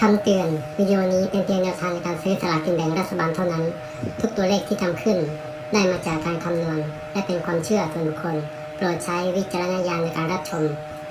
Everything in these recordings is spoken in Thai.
คำเตือนวิดีโอนี้เป็นเพียงแนวทางในการซื้อสลากกินแบ่งรัฐบาลเท่านั้น ทุกตัวเลขที่ทำขึ้น ได้มาจากการคำนวณ และเป็นความเชื่อส่วนบุคคล โปรดใช้วิจารณญาณในการรับชม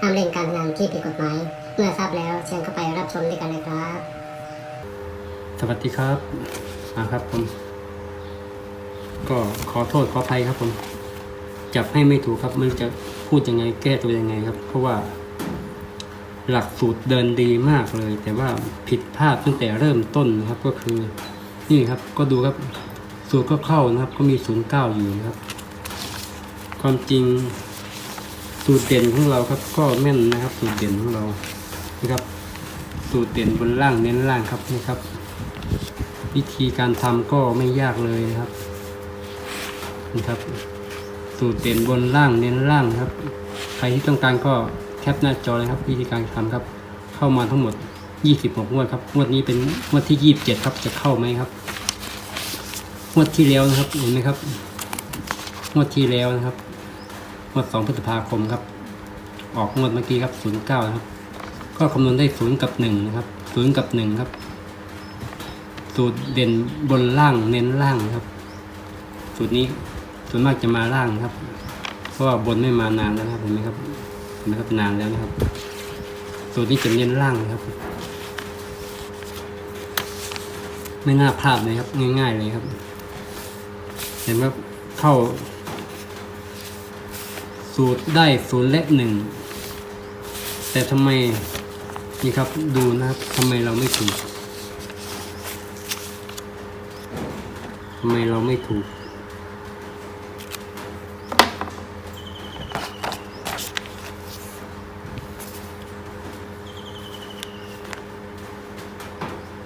ห้ามเล่นการพนันที่ผิดกฎหมาย เมื่อทราบแล้วเชิญเข้าไปรับชมด้วยกันเลยครับ สวัสดีครับอ่าครับผม ก็ขอโทษขออภัยครับผม จับให้ไม่ถูกครับไมันจะพูดยังไงแก้ตัวยังไงครับ เพราะว่า หลักสูตรเดินดีมากเลย แต่ว่าผิดพลาดตั้งแต่เริ่มต้นนะครับก็คือ นี่ครับก็ดูครับสูตรก็เข้านะครับ ก็มีศูนย์เก้าอยู่นะครับ ความจริงสูตรเด่นของเราครับ ก็แม่นนะครับ สูตรเด่นของเรานะครับ สูตรเด่นบนล่างเน้นล่างครับนี่ครับ วิธีการทำก็ไม่ยากเลยนะครับนี่ครับ สูตรเด่นบนล่างเน้นล่างครับ ใครที่ต้องการก็ ปหน้าจอเลยครับวิธีการทำครับ เข้ามาทั้งหมด 26งวดครับงวดนี้เป็นงวดที่ 27 ครับจะเข้าไหมครับงวดที่แล้วนะครับเห็นไหมครับงวดที่แล้วนะครับงวด2พฤษภาคมครับ ออกงวดเมื่อกี้ครับ 09นะครับ ก็คำนวณได้ศูนย์กับหนึ่งนะครับศูนย์กับหนึ่งครับสูตรเด่นบนล่างเน้นล่างครับ สูตรนี้ส่วนมากจะมาล่างครับ เพราะว่าบนไม่มานานแล้วนะครับเห็นไหมครับ นไหมครับนานแล้วนะครับ สูตรนี้จะเน้นล่างนะครับ ไม่น่าพลาดเลยครับ ง่าย ๆ เลยครับ เห็นไหมครับเข้า สูตรได้ศูนย์และหนึ่งแต่ทำไมนี่ครับดูนะครับทำไมเราไม่ถูกทำไมเราไม่ถูก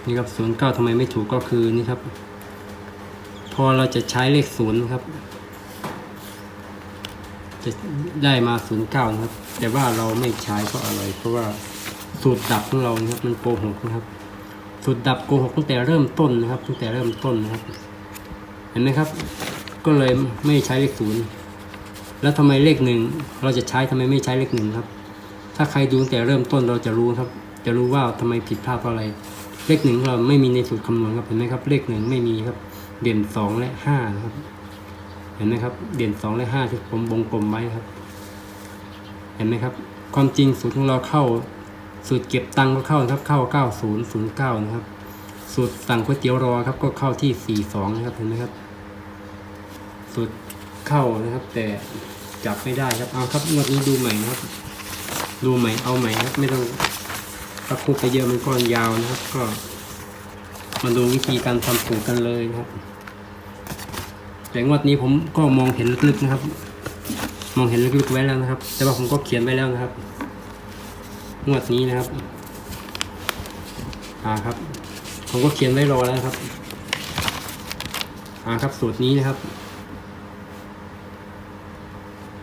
นี่ครับศูนย์เก้าทำไมไม่ถูกก็คือนี่ครับ พอเราจะใช้เลขศูนย์ครับ จะได้มาศูนย์เก้านะครับ แต่ว่าเราไม่ใช้เพราะอะไร เพราะว่าสูตรดับของเรานะครับ มันโกหกนะครับ สูตรดับโกหกตั้งแต่เริ่มต้นนะครับ ตั้งแต่เริ่มต้นนะครับ เห็นไหมครับ ก็เลยไม่ใช้เลขศูนย์แล้วทำไมเลขหนึ่งเราจะใช้ทำไมไม่ใช้เลขหนึ่งครับ ถ้าใครดูตั้งแต่เริ่มต้นเราจะรู้ครับ จะรู้ว่าทำไมผิดพลาดเพราะอะไร เลขหนึ่งเราไม่มีในสูตรคำนวณครับเห็นไหมครับ เลขหนึ่งไม่มีครับ เด่นสองและห้านะครับ เห็นไหมครับ เด่นสองและห้าที่ผมวงกลมไว้ครับ เห็นไหมครับ ความจริงสูตรของเราเข้า สูตรเก็บตังค์ก็เข้าครับ เข้าเก้าศูนย์ศูนย์เก้านะครับ สูตรสั่งก๋วยเตี๋ยวรอครับ ก็เข้าที่สี่สองนะครับเห็นไหมครับ สูตรเข้านะครับ แต่จับไม่ได้ครับเอาครับงวดนี้ดูใหม่นะครับ ดูใหม่เอาใหม่ครับไม่ต้อง ถ้าพูดไปเยอะมันก็ยาวนะครับ ก็มาดูวิธีการทำสูตรกันเลยนะครับ แต่งวดนี้ผมก็มองเห็นลึกๆนะครับ มองเห็นลึกๆไว้แล้วนะครับ แต่ว่าผมก็เขียนไว้แล้วนะครับ งวดนี้นะครับ อ่าครับ ผมก็เขียนไว้รอแล้วครับ อ่าครับสูตรนี้นะครับ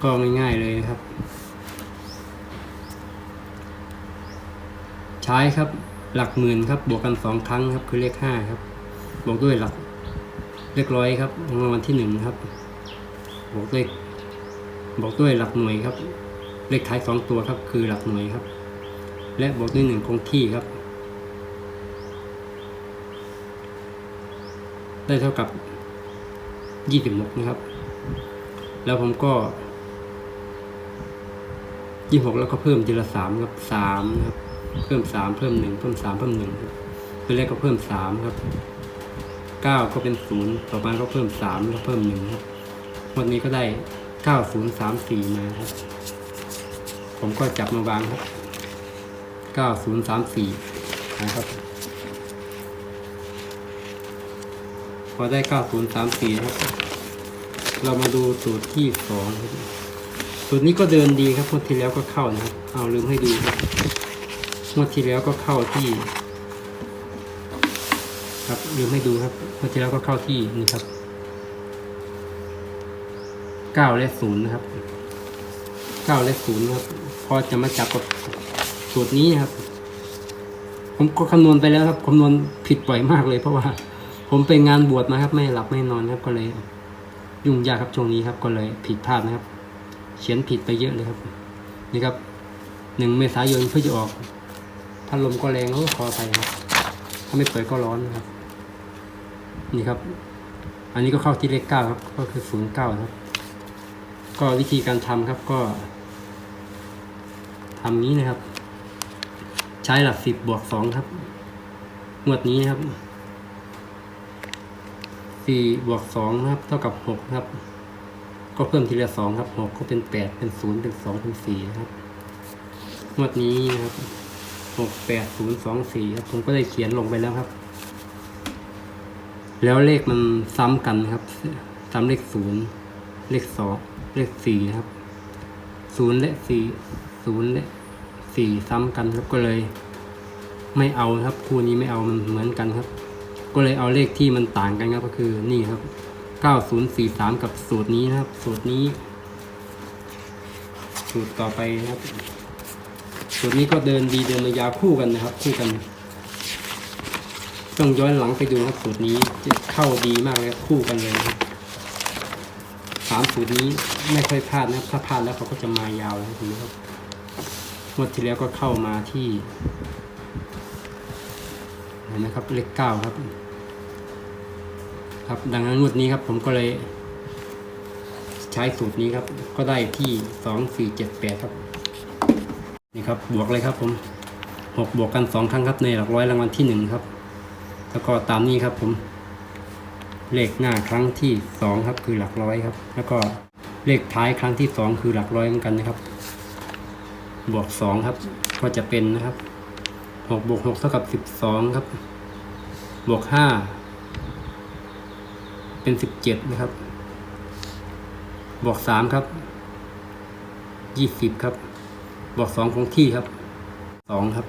ก็ง่ายๆเลยนะครับ ใช้ครับ หลักหมื่นครับ บวกกันสองครั้งครับ คือเลขห้าครับ บวกด้วยหลักเลขร้อยครับรางวัลที่หนึ่งครับ บวกเลขบอกด้วยหลักหน่วยครับ เลขท้ายสองตัวครับ คือหลักหน่วยครับ และบวกด้วยหนึ่งคงที่ครับ ได้เท่ากับยี่สิบหกนะครับ แล้วผมก็ยี่หกแล้วก็เพิ่มทีละสามครับสามครับ เพิ่มสามเพิ่มหนึ่งเพิ่มสามเพิ่มหนึ่งครับตัวแรกก็เพิ่มสามครับเก้าก็เป็นศูนย์ต่อมาก็เพิ่มสามแล้วเพิ่มหนึ่งครับวันนี้ก็ได้เก้าศูนย์สามสี่มาครับ ผมก็จับมาวางครับเก้าศูนย์สามสี่นะครับพอได้เก้าศูนย์สามสี่ครับ เรามาดูสูตรที่สองครับสูตรนี้ก็เดินดีครับงวดที่แล้วก็เข้านะครับ เอาลืมให้ดูครับ งวดที่แล้วก็เข้าที่ ครับลืมให้ดูครับเมื่อที่แล้วก็เข้าที่นี่ครับเก้าและศูนย์นะครับเก้าและศูนย์ครับพอจะมาจับกับสูตรนี้นะครับ ผมก็คำนวณไปแล้วครับคำนวณผิดบ่อยมากเลยเพราะว่า ผมไปงานบวชมาครับ ไม่หลับไม่นอนครับก็เลย ยุ่งยากครับช่วงนี้ครับ ก็เลยผิดพลาดนะครับ เขียนผิดไปเยอะเลยครับนี่ครับหนึ่งเมษายนเพื่อจะออก พัดลมก็แรงโอ้ขอไปครับถ้าไม่เปิดก็ร้อนนะครับ นี่ครับ อันนี้ก็เข้าที่เลขเก้าครับ ก็คือศูนย์เก้าครับ ก็วิธีการทำครับก็ทำนี้นะครับ ใช้หลักสิบบวกสองครับงวดนี้นครับสี่บวกสองนะครับ เท่ากับหกครับ ก็เพิ่มทีละสองครับหกก็เป็นแปดเป็นศูนย์เป็นสองเป็นสี่ครับงวดนี้นะครับ หกแปดศูนย์สองสี่ครับ ผมก็ได้เขียนลงไปแล้วครับ แล้วเลขมันซ้ำกันครับ ซ้ำเลขศูนย์เลขสองเลขสี่นะครับศูนย์และสี่ศูนย์และสี่ซ้ำกันครับก็เลย ไม่เอาครับ คู่นี้ไม่เอามันเหมือนกันครับ ก็เลยเอาเลขที่มันต่างกันครับก็คือนี่ครับเก้าศูนย์สี่สามกับสูตรนี้นะครับ สูตรนี้ สูตรต่อไปครับ ตรนี้ก็เดินดีเดินมายาวคู่กันนะครับ คู่กัน ต้องย้อนหลังไปดูครับสูตรนี้จะเข้าดีมากเลยครับคู่กันเลยครับสามสูตรนี้ไม่ค่อยพลาดนะครับ ถ้าพลาดแล้วเขาก็จะมายาวนะครับเห็นไหมครับงวดที่แล้วก็เข้ามาที่นไหมครับเลขเก้าครับ ครับดังนั้นงวดนี้ครับ ผมก็เลย ใช้สูตรนี้ครับ ก็ได้ที่สองสี่เจ็ดแปดครับ นี่ครับบวกเลยครับผมหกบวกกันสองครั้งครับในหลักร้อยรางวัลที่หนึ่งครับ แล้วก็ตามนี้ครับผมเลขหน้าครั้งที่สองครับคือหลักร้อยครับ แล้วก็เลขท้ายครั้งที่สองคือหลักร้อยเหมือนกันนะครับ บวกสองครับ ก็จะเป็นนะครับหกบวกหกเท่ากับสิบสองครับ บวกห้าเป็นสิบเจ็ดนะครับ บวกสามครับยี่สิบครับ วกสองคงที่ครับสองครับ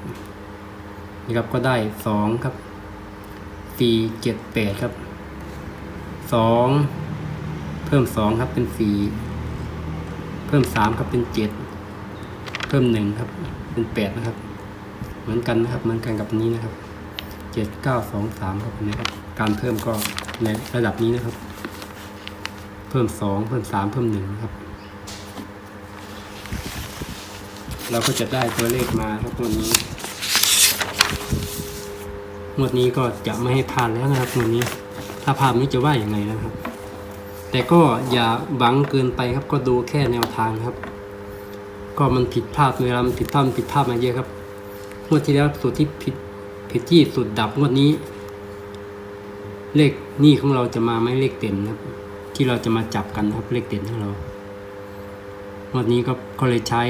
นี่ครับก็ได้สองครับสี่เจ็ดแปดครับสองเพิ่มสองครับเป็นสี่เพิ่มสามครับเป็นเจ็ดเพิ่มหนึ่งครับ เป็นแปดนะครับ เหมือนกันนะครับเหมือนกันกับนี้นะครับเจ็ดเก้าสองสามครับนะครับ การเพิ่มก็ในระดับนี้นะครับ เพิ่มสองเพิ่มสามเพิ่มหนึ่งนะครับ เราก็จะได้ตัวเลขมาครับตัวนี้งวดนี้ก็จะไม่ให้พลาดแล้วนะครับงวดนี้ ถ้าพลาดนี้จะว่าอย่างไงนะครับ แต่ก็อย่าหวังเกินไปครับก็ดูแค่แนวทางครับ ก็มันผิดพลาดเวลามันผิดพลาดมันผิดพลาดมาเยอะครับงวดที่แล้วสูตรที่ผิดผิดที่สุดดับงวดนี้ เลขนี่ของเราจะมาไหม่เลขเด่นนะครับ ที่เราจะมาจับกันนะครับเลขเด่นของเรางวดนี้ก็ก็เลยใช้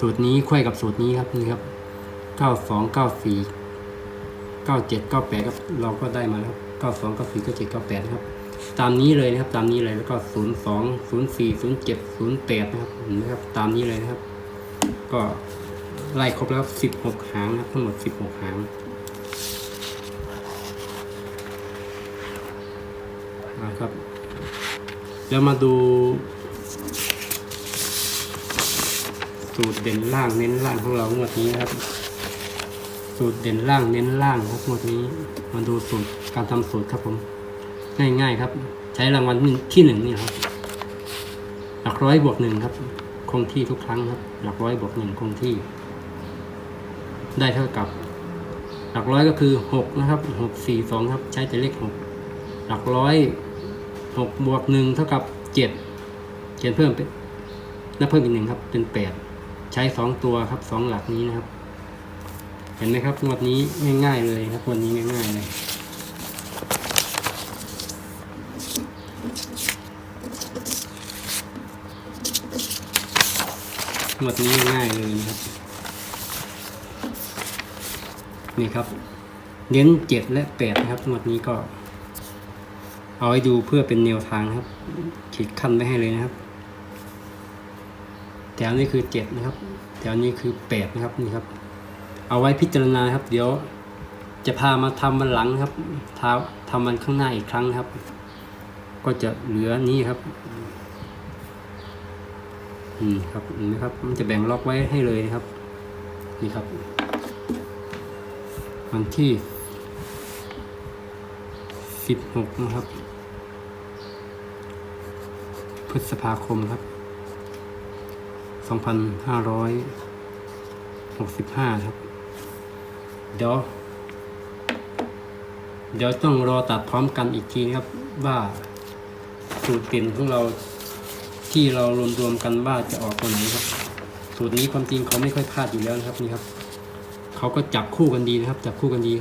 สูตรนี้ค่อยกับสูตรนี้ครับนี่ครับเก้าสองเก้าสี่เก้าเจ็ดเก้าแปดครับเราก็ได้มาแล้วเก้าสองเก้าสี่เก้าเจ็ดเก้าแปดนะครับ ตามนี้เลยนะครับตามนี้เลยแล้วก็ศูนย์สองศูนย์สี่ศูนย์เจ็ดศูนย์แปดนะครับเห็นะครับ ตามนี้เลยนะครับ ก็ไล่ครบแล้วสิบหกหางนะครับทั้งหมดสิบหกหางนะครับแล้วมาดู สูตรเด่นล่างเน้นล่างของเรางวดนี้นะครับ สูตรเด่นล่างเน้นล่างครับงวดนี้มาดูสูตรการทำสูตรครับผม ง่ายๆครับ ใช้รางวัลที่หนึ่งนี่ครับ หลักร้อยบวกหนึ่งครับ คงที่ทุกครั้งครับ หลักร้อยบวกหนึ่งคงที่ ได้เท่ากับ หลักร้อยก็คือหกนะครับหกสี่สองครับ ใช้แต่เลขหกหลักร้อยหกบวกหนึ่งเท่ากับเจ็ดเขียนเพิ่มเป็นนับเพิ่มอีกหนึ่งครับ เป็นแปด ช้สองตัวครับสองหลักนี้นะครับ เห็นไหมครับงวดนี้ง่าย ๆ เลยครับงวดนี้ง่าย ๆ เลยงวดนี้ง่ายเลยนะครับ นี่ครับเน้นเจ็ดและแปดนะครับงวดนี้ก็ เอาไว้ดูเพื่อเป็นแนวทางครับขีดขั้นไว้ให้เลยนะครับ แถวนี้คือเจ็ดนะครับ แถวนี้คือแปดนะครับนี่ครับ เอาไว้พิจารณาครับ เดี๋ยวจะพามาทำวันหลังครับทาทำวันข้างหน้าอีกครั้งครับ ก็จะเหลือนี้ครับอืมครับเห็นไหมครับ มันจะแบ่งล็อกไว้ให้เลยนะครับ นี่ครับ วันที่สิบหกนะครับ พฤษภาคมครับ สองพันห้าร้อยหกสิบห้าครับ เดี๋ยว เดี๋ยวต้องรอตัดพร้อมกันอีกทีนะครับว่าสูตรเด่นของเราที่เรารวมๆกันว่าจะออกตัวไหนครับ สูตรนี้ความจริงเขาไม่ค่อยพลาดอยู่แล้วนะครับนี่ครับเขาก็จับคู่กันดีนะครับ จับคู่กันดี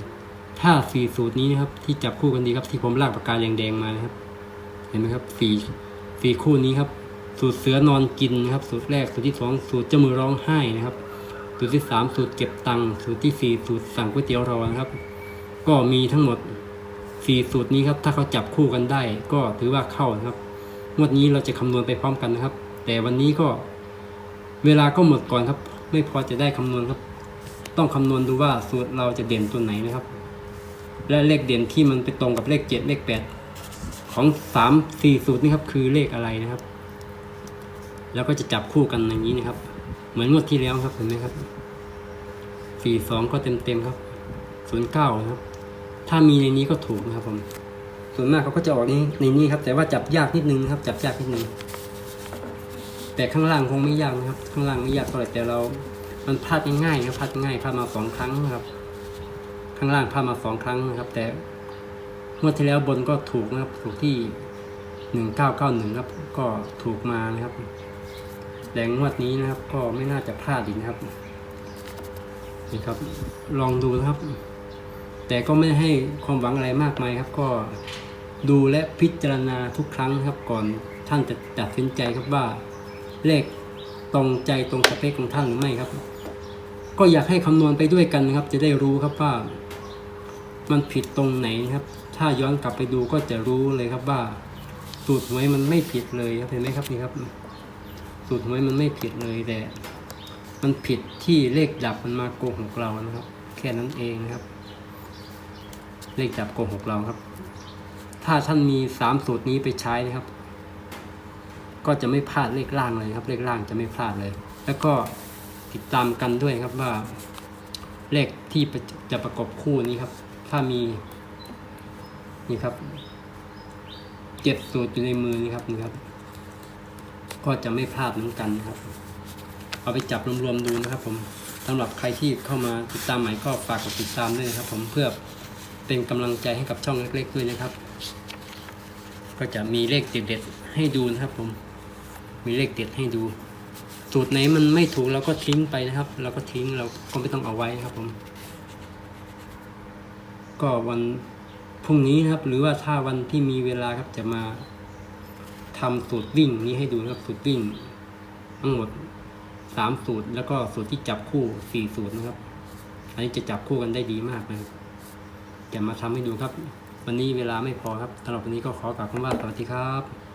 ถ้าสี่สูตรนี้นะครับ ที่จับคู่กันดีครับ ที่ผมลากปากกาแดงๆมานะครับ เห็นไหมครับสี่สี่คู่นี้ครับ สูตรเสือนอนกินนะครับ สูตรแรกสูตรที่สองสูตรเจ้ามือร้องไห้นะครับ สูตรที่สามสูตรเก็บตังค์สูตรที่สี่สูตรสั่งก๋วยเตี๋ยวรอนะครับ ก็มีทั้งหมดสี่สูตรนี้ครับถ้าเขาจับคู่กันได้ ก็ถือว่าเข้านะครับงวดนี้เราจะคำนวณไปพร้อมกันนะครับ แต่วันนี้ก็เวลาก็หมดก่อนครับ ไม่พอจะได้คำนวณครับ ต้องคำนวณดูว่าสูตรเราจะเด่นตัวไหนนะครับ และเลขเด่นที่มันไปตรงกับเลขเจ็ดเลขแปดของสามสี่สูตรนี้ครับคือเลขอะไรนะครับ แล้วก็จะจับคู่กันอย่างนี้นะครับ เหมือนงวดที่แล้วครับเห็นไหมครับสี่สองก็เต็มเต็มครับศูนย์เก้าครับ ถ้ามีในนี้ก็ถูกนะครับผมส่วนมากเขาก็จะออกในในนี้ครับ แต่ว่าจับยากนิดนึงนะครับ จับยากนิดนึงแต่ข้างล่างคงไม่ยากนะครับ ข้างล่างไม่ยากเท่าไหร่แต่เรา มันพลาดง่ายๆครับพลาดง่ายพลาดมาสองครั้งนะครับ ข้างล่างพลาดมาสองครั้งนะครับ แต่งวดที่แล้วบนก็ถูกนะครับ ถูกที่หนึ่งเก้าเก้าหนึ่งครับ ก็ถูกมานะครับ แต่งวดนี้นะครับ ก็ไม่น่าจะพลาดอีกนะครับนี่ครับ ลองดูนะครับ แต่ก็ไม่ให้ความหวังอะไรมากมายครับ ก็ดูและพิจารณาทุกครั้งครับก่อนท่านจะตัดสินใจครับว่าเลขตรงใจตรงสเปคของท่านหรือไม่ครับ ก็อยากให้คำนวณไปด้วยกันนะครับ จะได้รู้ครับว่า มันผิดตรงไหนครับ ถ้าย้อนกลับไปดูก็จะรู้เลยครับว่าสูตรหวยมันไม่ผิดเลยครับเห็นไหมครับนี่ครับ สูตรหวยมันไม่ผิดเลยแต่ มันผิดที่เลขดับมันมาโกหกเรานะครับ แค่นั้นเองนะครับ เลขดับโกหกเราครับ ถ้าท่านมีสามสูตรนี้ไปใช้นะครับ ก็จะไม่พลาดเลขล่างเลยครับ เลขล่างจะไม่พลาดเลย แล้วก็ติดตามกันด้วยครับว่า เลขที่จะประกบคู่นี้ครับ ถ้ามีนี่ครับเจ็ดสูตรอยู่ในมือนี่ครับนี่ครับ ก็จะไม่พลาดเหมือนกันนะครับ เอาไปจับรวมๆดูนะครับ ผมสำหรับใครที่เข้ามาติดตามใหม่ก็ฝากกดติดตามด้วยนะครับ ผมเพื่อเป็นกำลังใจให้กับช่องเล็กๆด้วยนะครับ ก็จะมีเลขเด็ดๆให้ดูนะครับ ผมมีเลขเด็ดให้ดูสูตรไหนมันไม่ถูกเราก็ทิ้งไปนะครับเราก็ทิ้งเราก็ไม่ต้องเอาไว้ครับผม ก็วันพรุ่งนี้ครับ หรือว่าถ้าวันที่มีเวลาครับจะมา ทำสูตรวิ่งนี้ให้ดูนะครับสูตรวิ่ง ทั้งหมดสามสูตร แล้วก็สูตรที่จับคู่สี่สูตรนะครับ อันนี้จะจับคู่กันได้ดีมากนะครับจะมาทำให้ดูครับ วันนี้เวลาไม่พอครับสำหรับวันนี้ก็ขอกล่าวคำว่าสวัสดีครับ